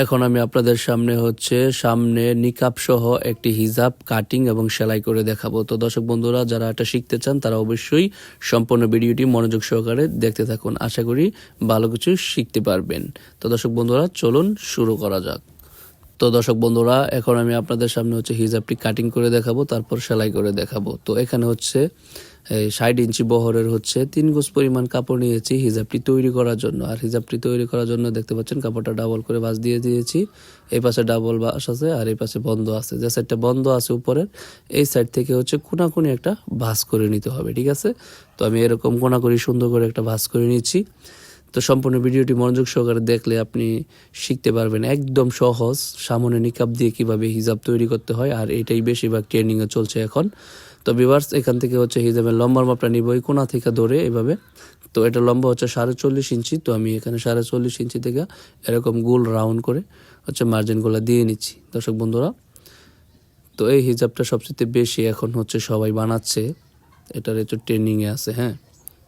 এখন আমি আপনাদের সামনে হচ্ছে সামনে নিকাব সহ একটি হিজাব, কাটিং এবং সেলাই করে দেখাবো। তো দর্শক বন্ধুরা, যারা এটা শিখতে চান, তারা অবশ্যই সম্পূর্ণ ভিডিওটি মনোযোগ সহকারে দেখতে থাকুন। আশা করি ভালো কিছু শিখতে পারবেন। তো দর্শক বন্ধুরা, চলুন শুরু করা যাক। তো দর্শক বন্ধুরা, এখন আমি আপনাদের সামনে হচ্ছে হিজাবটি কাটিং করে দেখাবো, তারপর সেলাই করে দেখাবো। তো এখানে হচ্ছে ষাট ইঞ্চি বহরের হচ্ছে তিন গোজ পরিমাণ কাপড় নিয়েছি হিজাবটি তৈরি করার জন্য। আর হিজাবটি তৈরি করার জন্য দেখতে পাচ্ছেন কাপড়টা ডাবল করে বাস দিয়ে দিয়েছি। এই পাশে ডাবল বাস আছে আর এই পাশে বন্ধ আছে। যে সাইডটা বন্ধ আছে উপরের, এই সাইড থেকে হচ্ছে কোনাকুনি একটা ভাঁজ করে নিতে হবে, ঠিক আছে? তো আমি এরকম কোনাকুনি সুন্দর করে একটা ভাঁজ করে নিচ্ছি। তো সম্পূর্ণ ভিডিওটি মনোযোগ সহকারে দেখলে আপনি শিখতে পারবেন একদম সহজ সামনে নিকাব দিয়ে কীভাবে হিজাব তৈরি করতে হয়, আর এটাই বেশিরভাগ ট্রেনিংয়ে চলছে এখন। তো বিভার্স এখান থেকে হচ্ছে হিজাবের লম্বার মাপটা নিব। এই কোনা থেকে ধরে এভাবে তো এটা লম্বা হচ্ছে সাড়ে চল্লিশ ইঞ্চি। তো আমি এখানে সাড়ে চল্লিশ ইঞ্চি থেকে এরকম গোল রাউন্ড করে হচ্ছে মার্জিনগুলো দিয়ে নিচ্ছি। দর্শক বন্ধুরা, তো এই হিজাবটা সবচেয়ে বেশি এখন হচ্ছে সবাই বানাচ্ছে। এটার একটু ট্রেনিংয়ে আছে হ্যাঁ।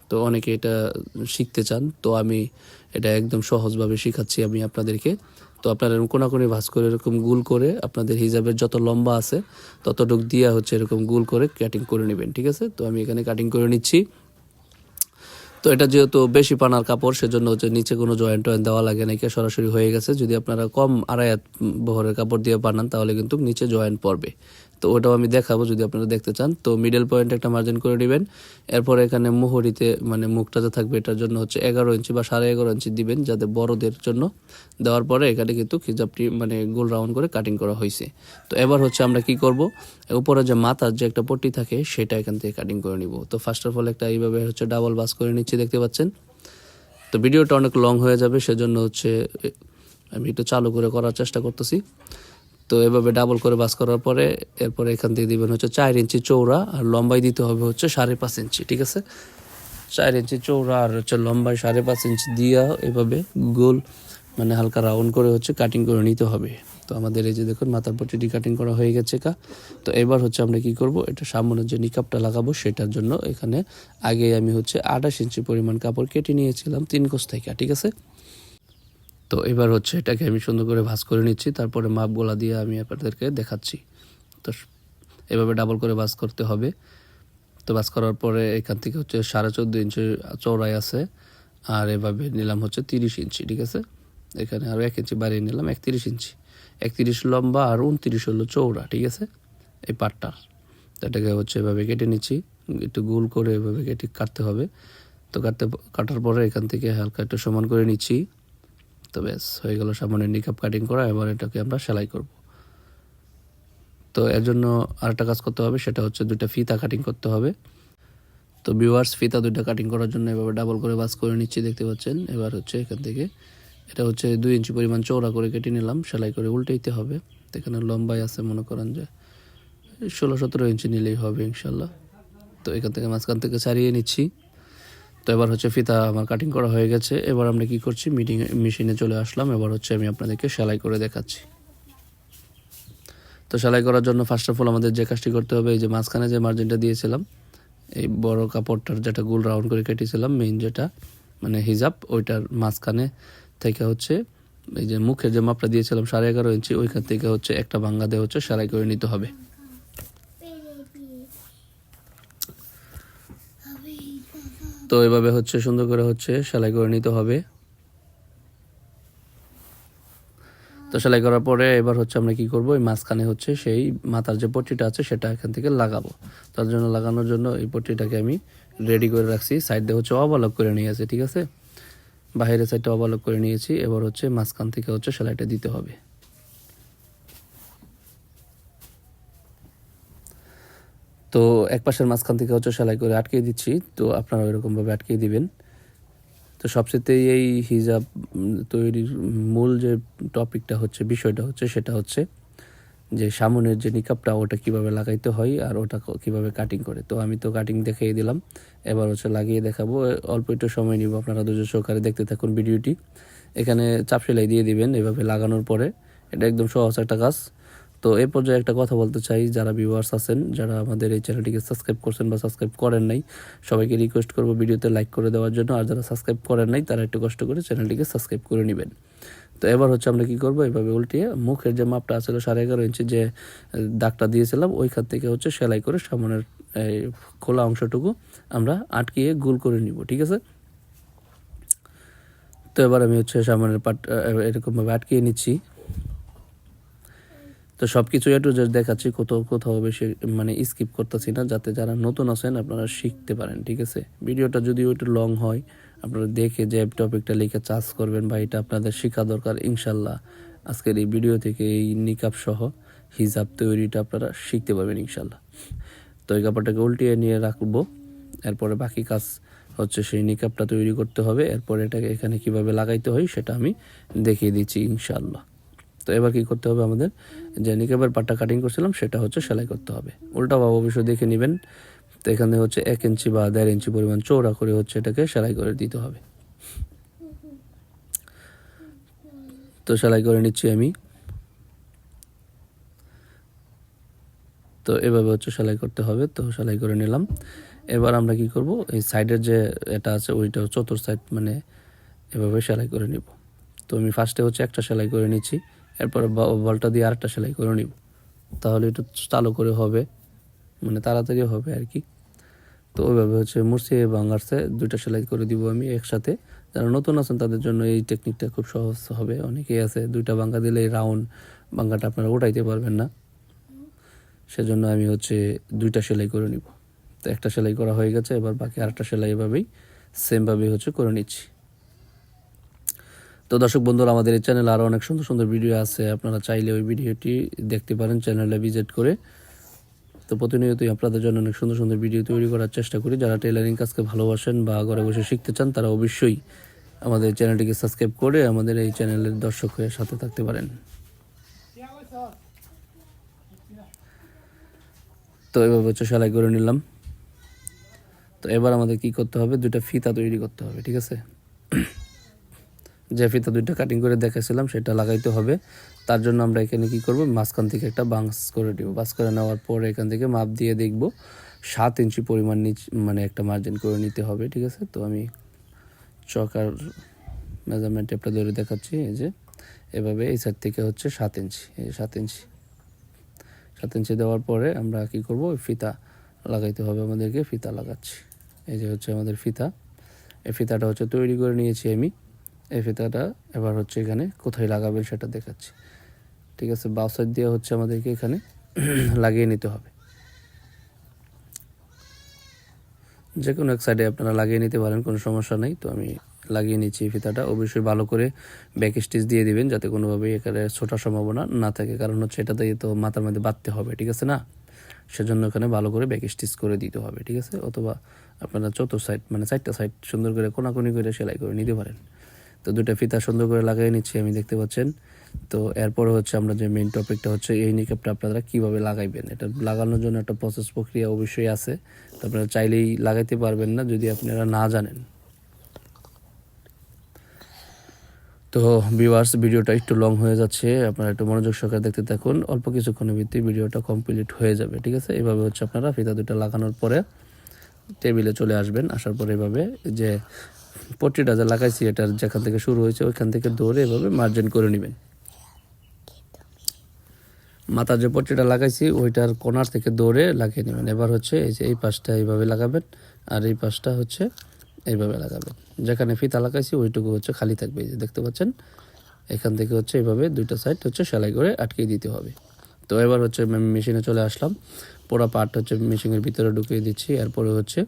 তো অনেকে এটা শিখতে চান। তো আমি এটা একদম সহজভাবে শেখাচ্ছি আমি আপনাদেরকে। তো আপনার এরকম কোনাকোনি ভাঁজ করে, এরকম গুল করে আপনাদের হিজাবের যত লম্বা আছে তত ততটুক দিয়া হচ্ছে এরকম গুল করে কাটিং করে নেবেন, ঠিক আছে? তো আমি এখানে কাটিং করে নিচ্ছি। তো এটা যেহেতু বেশি পানার কাপড়, সেজন্য হচ্ছে নিচে কোনো জয়েন্ট টয়েন্ট দেওয়া লাগে নাকি সরাসরি হয়ে গেছে। যদি আপনারা কম আড়াই বহরের কাপড় দিয়ে বানান, তাহলে কিন্তু নিচে জয়েন্ট পড়বে। তো ওটাও আমি দেখাবো যদি আপনারা দেখতে চান। তো মিডল পয়েন্ট একটা মার্জিন করে নেবেন। এরপর এখানে মুহুরিতে মানে মুখটা যে থাকবে এটার জন্য হচ্ছে এগারো ইঞ্চি বা সাড়ে এগারো ইঞ্চি দিবেন যাতে বড়দের জন্য। দেওয়ার পরে এখানে কিন্তু খিজাবটি মানে গোল রাউন্ড করে কাটিং করা হয়েছে তো এবার হচ্ছে আমরা কি করব? উপরে যে মাথার যে একটা পট্টি থাকে সেটা এখান থেকে কাটিং করে নিব। তো ফার্স্ট অফ অল একটা এইভাবে হচ্ছে ডাবল বাস করে নিচ্ছি, দেখতে পাচ্ছেন? তো ভিডিওটা অনেক লং হয়ে যাবে, সেজন্য হচ্ছে আমি একটু চালু করে করার চেষ্টা করতেছি। তো এভাবে ডাবল করে বাস করার পরে এরপরে এখান থেকে দিবেন হচ্ছে চার ইঞ্চি চৌড়া আর লম্বাই দিতে হবে হচ্ছে সাড়ে পাঁচ ইঞ্চি, ঠিক আছে? চার ইঞ্চি চৌড়া আর হচ্ছে লম্বাই সাড়ে পাঁচ ইঞ্চি দিয়া এভাবে গোল মানে হালকা রাউন্ড করে হচ্ছে কাটিং করে নিতে হবে। তো আমাদের এই যে দেখুন মাথার পট্টিটি কাটিং করা হয়ে গেছে কা, তো এবার হচ্ছে আমরা কি করব, এটা সামনের যে নিকাপটা লাগাবো সেটার জন্য এখানে আগে আমি হচ্ছে আঠাশ ইঞ্চি পরিমাণ কাপড় কেটে নিয়েছিলাম তিন কোষ থেকে, ঠিক আছে? তো এবার হচ্ছে এটাকে আমি সুন্দর করে ভাঁজ করে নিচ্ছি, তারপরে মাপগুলা দিয়ে আমি আপনাদেরকে দেখাচ্ছি। তো এভাবে ডাবল করে ভাঁজ করতে হবে। তো ভাঁজ করার পরে এখান থেকে হচ্ছে সাড়ে চোদ্দ ইঞ্চি চৌড়াই আছে, আর এভাবে নিলাম হচ্ছে তিরিশ ইঞ্চি, ঠিক আছে? এখানে আরও এক ইঞ্চি বাড়িয়ে নিলাম, একত্রিশ ইঞ্চি। একত্রিশ লম্বা আর উনত্রিশ হলো চৌড়া ঠিক আছে? এই পাটটা। তো এটাকে হচ্ছে এভাবে কেটে নিচ্ছি, একটু গোল করে এভাবে কেটে কাটতে হবে। তো কাটতে কাটার পরে এখান থেকে হালকা একটু সমান করে নিচ্ছি। তো ব্যাস হয়ে গেল সামনে নিকাপ কাটিং করা, এবার এটাকে আমরা সেলাই করব। তো এর জন্য আরেকটা কাজ করতে হবে, সেটা হচ্ছে দুইটা ফিতা কাটিং করতে হবে। তো ভিউয়ার্স ফিতা দুইটা কাটিং করার জন্য এভাবে ডাবল করে বাস করে নিচ্ছি, দেখতে পাচ্ছেন। এবার হচ্ছে এখান থেকে, এটা হচ্ছে দুই ইঞ্চি পরিমাণ চৌড়া করে কেটে নিলাম, সেলাই করে উল্টেইতে হবে। তো এখানে লম্বাই আছে, মনে করেন যে ষোলো সতেরো ইঞ্চি নিলেই হবে, ইনশাল্লাহ। তো এখান থেকে মাঝখান থেকে ছাড়িয়ে নিচ্ছি। তো এবার হচ্ছে ফিতা আমার কাটিং করা হয়ে গেছে। এবার আমরা কি করছি? মিটিং মেশিনে চলে আসলাম। এবার হচ্ছে আমি আপনাদেরকে সেলাই করে দেখাচ্ছি। তো সেলাই করার জন্য ফার্স্ট অফ অল আমাদের যে কাজটি করতে হবে, এই যে মাঝখানে যে মার্জিনটা দিয়েছিলাম, এই বড় কাপড়টার যেটা গোল রাউন্ড করে কেটেছিলাম মেইন যেটা মানে হিজাব, ওইটার মাঝখানে থেকে হচ্ছে এই যে মুখের যে মাপটা দিয়েছিলাম সাড়ে এগারো ইঞ্চি, ওইখান থেকে হচ্ছে একটা ভাঙ্গা দিয়ে হচ্ছে সেলাই করে নিতে হবে। তো এভাবে হচ্ছে, সুন্দর করে হচ্ছে সেলাই করে নিতে হবে। তো সেলাই করার পরে এবার হচ্ছে আমরা কি করব, এই মাঝখানে হচ্ছে সেই মাথার যে পট্টিটা আছে সেটা এখান থেকে লাগাবো। তার জন্য লাগানোর জন্য এই পট্টিটাকে আমি রেডি করে রাখছি। সাইড দিয়ে হচ্ছে অবলক করে নিয়ে আছে ঠিক আছে? বাইরের সাইডটা অবলক করে নিয়েছি। এবার হচ্ছে মাঝখান থেকে হচ্ছে সেলাইটা দিতে হবে। তো এক পাশের মাঝখান থেকে হচ্ছে সেলাই করে আটকে দিচ্ছি, তো আপনারা ওইরকমভাবে আটকে দিবেন। তো সবচেয়ে এই হিজাব তৈরির মূল যে টপিকটা হচ্ছে, বিষয়টা হচ্ছে সেটা হচ্ছে যে সামনের যে নিকাপটা, ওটা কীভাবে লাগাইতে হয় আর ওটা কীভাবে কাটিং করে। তো আমি তো কাটিং দেখিয়ে দিলাম। এবার হচ্ছে লাগিয়ে দেখাবো। অল্প একটু সময় নিব। আপনারা দুজন সহকারে দেখতে থাকুন ভিডিওটি। এখানে চাপ সেলাই দিয়ে দিবেন এভাবে লাগানোর পরে। এটা একদম সহজ একটা কাজ। তো এই পর্যায়ে একটা কথা বলতে চাই, যারা ভিউয়ার্স আছেন, যারা আমাদের এই চ্যানেলটিকে সাবস্ক্রাইব করছেন বা সাবস্ক্রাইব করেন নাই, সবাইকে রিকোয়েস্ট করব ভিডিওতে লাইক করে দেওয়ার জন্য, আর যারা সাবস্ক্রাইব করেন নাই, তারা একটু কষ্ট করে চ্যানেলটিকে সাবস্ক্রাইব করে নেবেন। তো এবার হচ্ছে আমরা কি করব? এভাবে উল্টিয়ে মুখের যে মাপটা আছে সাড়ে এগারো ইঞ্চি যে দাগটা দিয়েছিলাম, ওইখান থেকে হচ্ছে সেলাই করে সামনের খোলা অংশটুকু আমরা আটকিয়ে গোল করে নিব, ঠিক আছে? তো এবার আমি হচ্ছে সামনের পাট এরকমভাবে আটকিয়ে নিচ্ছি। তো সব কিছু একটু দেখাচ্ছি, কোথাও কোথাও বেশি মানে স্কিপ করতেছি না, যাতে যারা নতুন আছেন আপনারা শিখতে পারেন, ঠিক আছে? ভিডিওটা যদি একটু লং হয়, আপনারা দেখে যে টপিকটা লিখে চার্জ করবেন, বা এটা আপনাদের শেখা দরকার, ইনশাল্লাহ। আজকের এই ভিডিও থেকে এই নিকাব সহ হিজাব তৈরিটা আপনারা শিখতে পারবেন, ইনশাল্লাহ। তো এই কাপড়টাকে উল্টিয়ে নিয়ে রাখব। এরপরে বাকি কাজ হচ্ছে সেই নিকাবটা তৈরি করতে হবে। এরপরে এটাকে এখানে কীভাবে লাগাইতে হয়, সেটা আমি দেখিয়ে দিচ্ছি, ইনশাল্লাহ। তো এবার কি করতে হবে আমাদের? যে নিকাবের পাটটা কাটিং করছিলাম, সেটা হচ্ছে সেলাই করতে হবে। উল্টা ভাব অবশ্যই দেখে নেবেন। তো এখানে হচ্ছে এক ইঞ্চি বা দেড় ইঞ্চি পরিমাণ চৌড়া করে হচ্ছে এটাকে সেলাই করে দিতে হবে। তো সেলাই করে নিচ্ছি আমি। তো এভাবে হচ্ছে সেলাই করতে হবে। তো সেলাই করে নিলাম। এবার আমরা কি করব? এই সাইডের যে এটা আছে, ওইটা চতুর সাইড মানে এভাবে সেলাই করে নিব। তো আমি ফার্স্টে হচ্ছে একটা সেলাই করে নিচ্ছি। এরপরে বলটা দিয়ে আরেকটা সেলাই করে নিব। তাহলে একটু চালু করে হবে মানে তাড়াতাড়ি হবে আর কি। তো ওইভাবে হচ্ছে মুর্সি এবং আর্সে দুইটা সেলাই করে দিব আমি একসাথে। যারা নতুন আছেন তাদের জন্য এই টেকনিকটা খুব সহজ হবে। অনেকেই আছে, দুইটা বাঙ্গা দিলে রাউন্ড বাঙ্গাটা আপনারা উঠাইতে পারবেন না। সেজন্য আমি হচ্ছে দুইটা সেলাই করে নিব। তো একটা সেলাই করা হয়ে গেছে, এবার বাকি আরেকটা সেলাই এভাবেই সেমভাবেই হচ্ছে করে নিচ্ছি। তো দর্শক বন্ধুরা, আমাদের এই চ্যানেলে আরও অনেক সুন্দর সুন্দর ভিডিও আছে। আপনারা চাইলে ওই ভিডিওটি দেখতে পারেন চ্যানেলে ভিজিট করে। তো প্রতিনিয়তই আপনাদের জন্য অনেক সুন্দর সুন্দর ভিডিও তৈরি করার চেষ্টা করি। যারা টেলারিং কাজকে ভালোবাসেন বা ঘরে বসে শিখতে চান, তারা অবশ্যই আমাদের চ্যানেলটিকে সাবস্ক্রাইব করে আমাদের এই চ্যানেলের দর্শক হয়ে সাথে থাকতে পারেন। তো এভাবে হচ্ছে সেলাই করে নিলাম। তো এবার আমাদের কি করতে হবে? দুটা ফিতা তৈরি করতে হবে, ঠিক আছে? যে ফিতা দুইটা কাটিং করে দেখাছিলাম সেটা লাগাইতে হবে। তার জন্য আমরা এখানে কি করব? মাঝখান থেকে একটা বাঁশ করে দিব বাঁশ করে নেওয়ার পরে এখান থেকে মাপ দিয়ে দেখব। সাত ইঞ্চি পরিমাণ নিচ মানে একটা মার্জিন করে নিতে হবে, ঠিক আছে? তো আমি চকার মেজারমেন্ট টেপটা ধরে দেখাচ্ছি, এই যে। এভাবে এই সাইড থেকে হচ্ছে সাত ইঞ্চি, এই সাত ইঞ্চি। সাত ইঞ্চি দেওয়ার পরে আমরা কি করব? ফিতা লাগাইতে হবে আমাদেরকে, ফিতা লাগাচ্ছি। এই যে হচ্ছে আমাদের ফিতা। এই ফিতাটা হচ্ছে তৈরি করে নিয়েছি আমি। এই ফিতাটা এবার হচ্ছে এখানে কোথায় লাগাবেন সেটা দেখাচ্ছি। ঠিক আছে বাউ সাইড দিয়ে হচ্ছে আমাদেরকে এখানে লাগিয়ে নিতে হবে। যে কোনো এক সাইডে আপনারা লাগিয়ে নিতে পারেন, কোনো সমস্যা নেই। তো আমি লাগিয়ে নিচ্ছি এই ফিতাটা। অবশ্যই ভালো করে ব্যাক স্টিচ দিয়ে দিবেন যাতে কোনোভাবেই এখানে ছোটার সম্ভাবনা না থাকে। কারণ হচ্ছে এটা দিয়ে তো মাথার মধ্যে বাঁধতে হবে, ঠিক আছে না? সেজন্য এখানে ভালো করে ব্যাক স্টিচ করে দিতে হবে, ঠিক আছে? অথবা আপনারা চতুর সাইড মানে চারটা সাইড সুন্দর করে কোনাকুনি করে সেলাই করে নিতে পারেন। তো দুটো ফিতা সুন্দর করে লাগিয়ে নিচ্ছি, আমি দেখতে পাচ্ছেন। তো এরপরে হচ্ছে আমরা যে মেইন টপিকটা হচ্ছে এই নিকাপটা আপনারা কীভাবে লাগাইবেন? এটা লাগানোর জন্য একটা প্রসেস প্রক্রিয়া অবশ্যই আছে। তো আপনারা চাইলেই লাগাইতে পারবেন না, যদি আপনারা না জানেন। তো ভিউয়ার্স ভিডিওটা একটু লং হয়ে যাচ্ছে, আপনারা একটু মনোযোগ সহকারে দেখতে থাকুন। অল্প কিছুক্ষণের ভিত্তি ভিডিওটা কমপ্লিট হয়ে যাবে, ঠিক আছে? এভাবে হচ্ছে আপনারা ফিতা দুটা লাগানোর পরে টেবিলে চলে আসবেন। আসার পরে এভাবে যে পট্টিটা যে লাগাইছি, এটার যেখান থেকে শুরু হয়েছে, ওইখান থেকে ধরে এভাবে মার্জিন করে নেবেন। মাথার যে পট্টিটা লাগাইছি, ওইটার কোনার থেকে দৌড়ে লাগিয়ে নেবেন। এবার হচ্ছে এই যে এই পাশটা এইভাবে লাগাবেন, আর এই পাশটা হচ্ছে এইভাবে লাগাবেন। যেখানে ফিতা লাগাইছি, ওইটুকু হচ্ছে খালি থাকবে। এই যে দেখতে পাচ্ছেন, এখান থেকে হচ্ছে এইভাবে দুইটা সাইড হচ্ছে সেলাই করে আটকিয়ে দিতে হবে। তো এবার হচ্ছে মেশিনে চলে আসলাম। পুরো পার্ট হচ্ছে মেশিনের ভিতরে ঢুকিয়ে দিচ্ছি। এরপরে হচ্ছে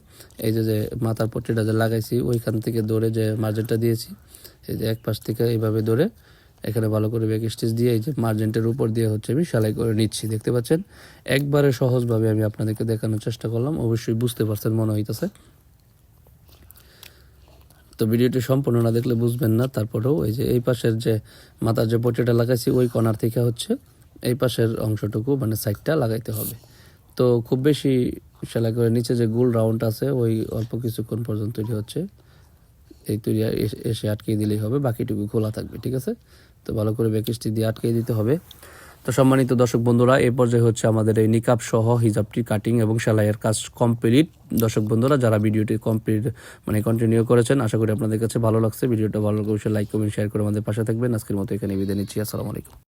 এই যে যে মাথার পট্টিটা যে লাগাইছি, ওইখান থেকে দৌড়ে যে মার্জিনটা দিয়েছি, এই যে এক পাশ থেকে এইভাবে দৌড়ে এখানে ভালো করে ব্যাক স্টিচ দিয়ে এই যে মার্জিনটার উপর দিয়ে হচ্ছে আমি সেলাই করে নিচ্ছি। দেখতে পাচ্ছেন? একবারে সহজভাবে আমি আপনাদেরকে দেখানোর চেষ্টা করলাম। অবশ্যই বুঝতে পারছেন, মনে হইতেছে। তো ভিডিওটি সম্পূর্ণ না দেখলে বুঝবেন না। তারপরেও এই যে এই পাশের যে মাথার যে পটিটা লাগাইছি, ওই কর্নার থেকে হচ্ছে এই পাশের অংশটুকু মানে সাইডটা লাগাইতে হবে। তো খুব বেশি সেলাই করে নিচে যে গোল রাউন্ড আছে, ওই অল্প কিছুক্ষণ পর্যন্ত তৈরি হচ্ছে। এই তৈরি এসে- এসে আটকে দিলেই হবে, বাকিটুকু খোলা থাকবে, ঠিক আছে? তো ভালো করে ব্যাকিস্টি দিয়ে আটকে দিতে হবে। তো সম্মানিত দর্শক বন্ধুরা এই পর্যায়ে হচ্ছে আমাদের এই নিকাব সহ হিজাবটি কাটিং এবং সেলাইয়ের কাজ কমপ্লিট দর্শক বন্ধুরা, যারা ভিডিওটি কমপ্লিট মানে কন্টিনিউ করেছেন, আশা করি আপনাদের কাছে ভালো লাগছে। ভিডিওটা ভালো লাগলে লাইক কমেন্ট শেয়ার করে আমাদের পাশে থাকবেন। আজকের মতো এখানে বিদায় নিচ্ছি। আসসালামু আলাইকুম।